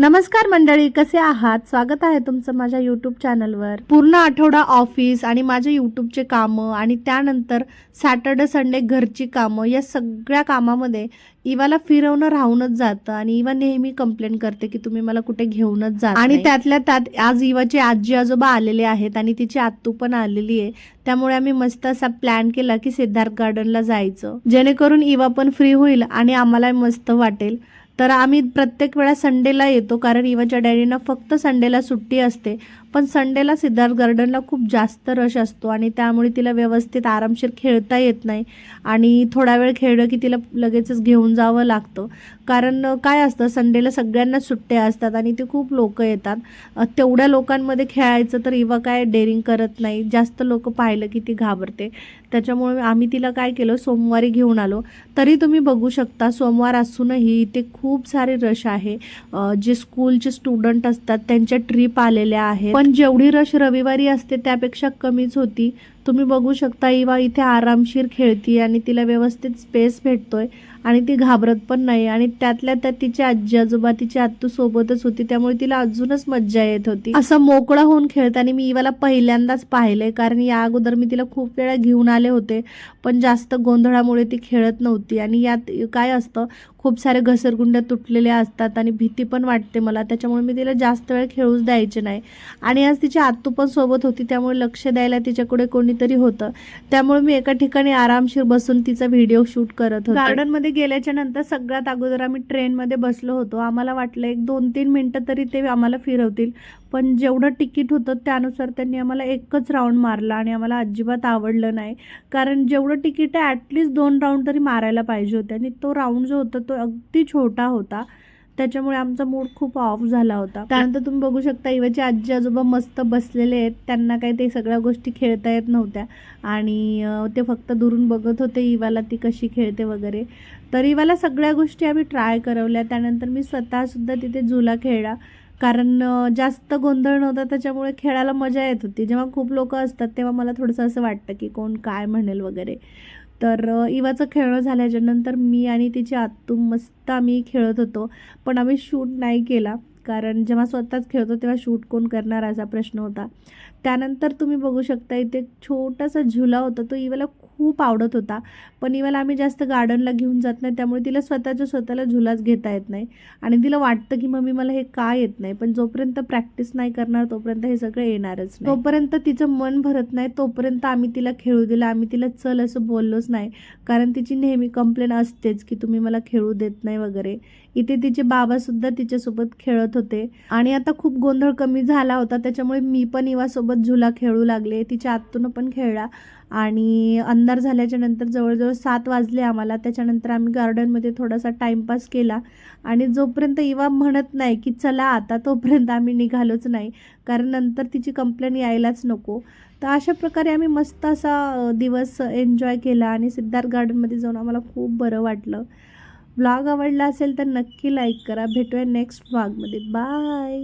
नमस्कार मंडळी कसे आहात? स्वागत आहे तुमचं माझ्या यूट्यूब चॅनलवर पूर्ण आठवडा ऑफिस आणि माझे यूट्यूबचे कामं आणि त्यानंतर सॅटर्डे संडे घरची कामं या सगळ्या कामामध्ये इवाला फिरवणं राहूनच जातं आणि इवा नेहमी कंप्लेंट करते की तुम्ही मला कुठे घेऊनच जा आणि त्यातल्या त्यात आज इवाचे आजी आजोबा आलेले आहेत आणि तिची आत्तू पण आलेली आहे. त्यामुळे आम्ही मस्त असा प्लॅन केला की सिद्धार्थ गार्डनला जायचं. जेणेकरून इवा पण फ्री होईल आणि आम्हाला मस्त वाटेल. तर आम्ही प्रत्येक वेळा संडेला येतो कारण इवाच्या डॅडीना फक्त संडेला सुट्टी असते. पण संडेला सिद्धार्थ गार्डनला खूप जास्त रश असतो आणि त्यामुळे तिला व्यवस्थित आरामशीर खेळता येत नाही. आणि थोडा वेळ खेळलं की तिला लगेचच घेऊन जावं लागतं. कारण काय असतं संडेला सगळ्यांना सुट्ट्या असतात आणि ते खूप लोक येतात. तेवढ्या लोकांमध्ये खेळायचं तर इवा काय डेअरिंग करत नाही. जास्त लोक पाहिलं की ती घाबरते. त्याच्यामुळे आम्ही तिला काय केलं सोमवारी घेऊन आलो. तरी तुम्ही बघू शकता सोमवार असूनही इथे खूप सारे रश आहे. जे स्कूलचे स्टुडंट असतात त्यांच्या ट्रीप आलेल्या आहेत. पण जेवढी रश रविवारी असते त्यापेक्षा कमीच होती. तुम्ही बघू शकता इवा इथे आरामशीर खेळती आणि तिला व्यवस्थित स्पेस भेटतोय आणि ती घाबरत पण नाही. आणि त्यातल्या त्यात तिची आजी आजोबा तिची आत्तू सोबतच होती त्यामुळे तिला अजूनच मज्जा येत होती. असं मोकळं होऊन खेळताना मी इवाला पहिल्यांदाच पाहिले कारण या अगोदर मी तिला खूप वेळा घेऊन आले होते पण जास्त गोंधळामुळे ती खेळत नव्हती. आणि यात काय असतं खूप सारे घसरगुंड्या तुटलेल्या असतात आणि भीती पण वाटते मला त्याच्यामुळे मी तिला जास्त वेळ खेळूच द्यायचे नाही. आणि आज तिची आत्तू पण सोबत होती त्यामुळे लक्ष द्यायला तिच्याकडे कोणी काहीतरी होतं. त्यामुळे मी एका ठिकाणी आरामशीर बसून तिचा व्हिडिओ शूट करत होते. गार्डनमध्ये गेल्याच्यानंतर सगळ्यात अगोदर आम्ही ट्रेनमध्ये बसलो होतो. आम्हाला वाटलं एक दोन तीन मिनटं तरी ते आम्हाला फिरवतील. पण जेवढं तिकीट होतं त्यानुसार त्यांनी आम्हाला एकच राऊंड मारला आणि आम्हाला अजिबात आवडलं नाही. कारण जेवढं तिकीट आहे ॲटलिस्ट दोन राऊंड तरी मारायला पाहिजे होते आणि तो राऊंड जो होता तो अगदी छोटा होता. त्याच्यामुळे आमचा मूड खूप ऑफ झाला होता. त्यानंतर तुम्ही बघू शकता इवाचे आजी आजोबा मस्त बसलेले आहेत. त्यांना काही ते सगळ्या गोष्टी खेळता येत नव्हत्या. आणि ते फक्त दुरून बघत होते इवाला ती कशी खेळते वगैरे. तर इवाला सगळ्या गोष्टी आम्ही ट्राय करवल्या. त्यानंतर मी स्वतःसुद्धा तिथे झुला खेळला. कारण जास्त गोंधळ नव्हता त्याच्यामुळे खेळायला मजा येत होती. जेव्हा खूप लोक असतात तेव्हा मला थोडंसं असं वाटतं की कोण काय म्हणेल वगैरे. तर इवाचं खेळणं झाल्याच्यानंतर मी आणि तिची आत्तू मस्त आम्ही खेळत होतो. पण आम्ही शूट नाही केला. कारण जेव्हा स्वतःच खेळतो तेव्हा शूट कोण करणार असा प्रश्न होता. त्यानंतर तुम्ही बघू शकता इथे एक छोटासा झुला होता तो इवाला खूप आवडत होता. पण इवाला आम्ही जास्त गार्डनला घेऊन जात नाही त्यामुळे तिला स्वतःच्या स्वतःला झुलाच घेता येत नाही. आणि तिला वाटतं की मम्मी मला हे का येत नाही? पण जोपर्यंत प्रॅक्टिस नाही करणार तोपर्यंत हे सगळं येणारच नाही. तोपर्यंत तिचं मन भरत नाही तोपर्यंत आम्ही तिला खेळू दिलं. आम्ही तिला चल असं बोललोच नाही. कारण तिची नेहमी कंप्लेंट असतेच की तुम्ही मला खेळू देत नाही वगैरे. इथे तिचे बाबासुद्धा तिच्यासोबत खेळत होते. आणि आता खूप गोंधळ कमी झाला होता त्याच्यामुळे मी पण इवासोबत झुला खेळू लागले तिच्या आतून पण खेळला. आणि अंधार झाल्याच्यानंतर जवळजवळ सात वाजले आम्हाला. त्याच्यानंतर आम्ही गार्डनमध्ये थोडासा टाईमपास केला. आणि जोपर्यंत इवा म्हणत नाही की चला आता तोपर्यंत आम्ही निघालोच नाही. कारण नंतर तिची कंप्लेंट यायलाच नको. तर अशा प्रकारे आम्ही मस्त असा दिवस एन्जॉय केला आणि सिद्धार्थ गार्डनमध्ये जाऊन आम्हाला खूप बरं वाटलं. ब्लॉग आवडला असेल तर नक्की लाईक करा. भेटूया नेक्स्ट ब्लॉगमध्ये बाय